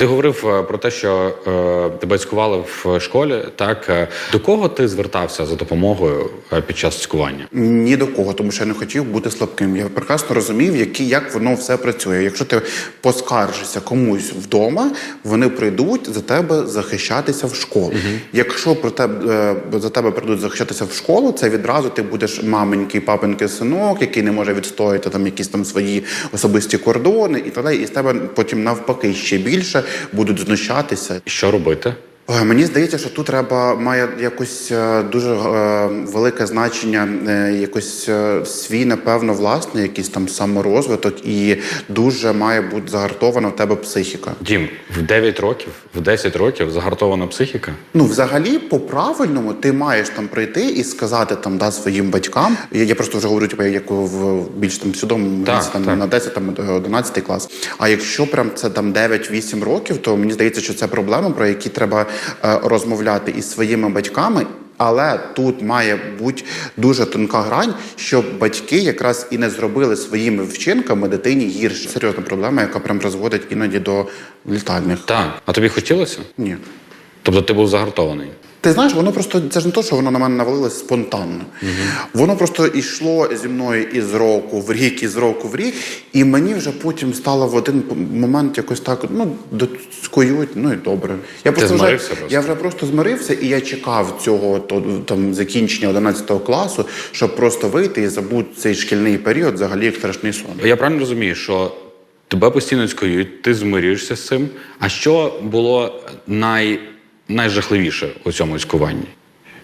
Ти говорив е, про те, що е, тебе цькували в школі. Так Е, до кого ти звертався за допомогою е, під час цькування? Ні до кого, тому що я не хотів бути слабким. Я прекрасно розумів, які, як воно все працює. Якщо ти поскаржишся комусь вдома, вони прийдуть за тебе захищатися в школу. Якщо про тебе за тебе прийдуть захищатися в школу, це відразу ти будеш маменький, папинький синок, який не може відстояти там якісь там свої особисті кордони, і так далі. І з тебе потім навпаки ще більше будуть знущатися. Що робити? Мені здається, що тут треба має якось е, дуже е, велике значення, е, якось свій, напевно, власний, якийсь там саморозвиток, і дуже має бути загартована в тебе психіка. Дім, в 9 років, в 10 років загартована психіка. Ну, взагалі, по правильному, ти маєш там прийти і сказати там да своїм батькам. Я, я просто вже говорю, типу, як в більш там свідомому Так, віці, там так. на 10, там 11 клас. А якщо прям це там 9-8 років, то мені здається, що це проблема, про які треба розмовляти із своїми батьками. Але тут має бути дуже тонка грань, щоб батьки якраз і не зробили своїми вчинками дитині гірше. Серйозна проблема, яка прям розводить іноді до літальних. Так, а тобі хотілося? Ні. Тобто ти був загартований? Ти знаєш, воно просто це ж не то, що воно на мене навалилось спонтанно. Воно просто йшло зі мною із року в рік, із року в рік, і мені вже потім стало в один момент якось так, ну, доцькують, ну і добре. Я просто вже, просто? я вже просто змирився, і я чекав цього то, там закінчення 11 класу, щоб просто вийти і забути цей шкільний період, взагалі як страшний сон. Я правильно розумію, що тебе постійно цькують, ти змирюєшся з цим. А що було най... найжахливіше у цьому цькуванні?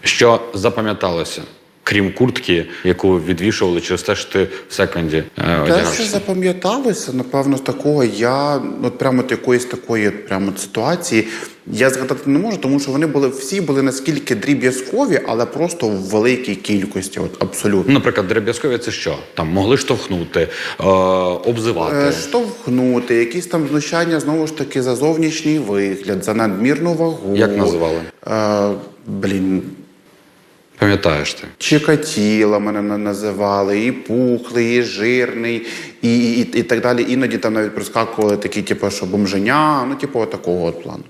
Що запам'яталося, крім куртки, яку відвішували через те, що ти в секонді е, Те, що запам'яталося, напевно, такого, я от прямо от якоїсь такої прямо от ситуації. Я згадати не можу, тому що вони були всі були наскільки дріб'язкові, але просто в великій кількості, от абсолютно. Ну, наприклад, дреб'язкові це що? Там могли штовхнути, е, обзивати. Е, Штовхнути, якісь там знущання знову ж таки за зовнішній вигляд, за надмірну вагу. Як називали? Е, блін, Пам'ятаєш ти? Чикатіла мене на- називали, і пухлий, і жирний, і, і, і так далі. Іноді там навіть проскакували такі, типу, що бомженя, ну, типу, такого от плану.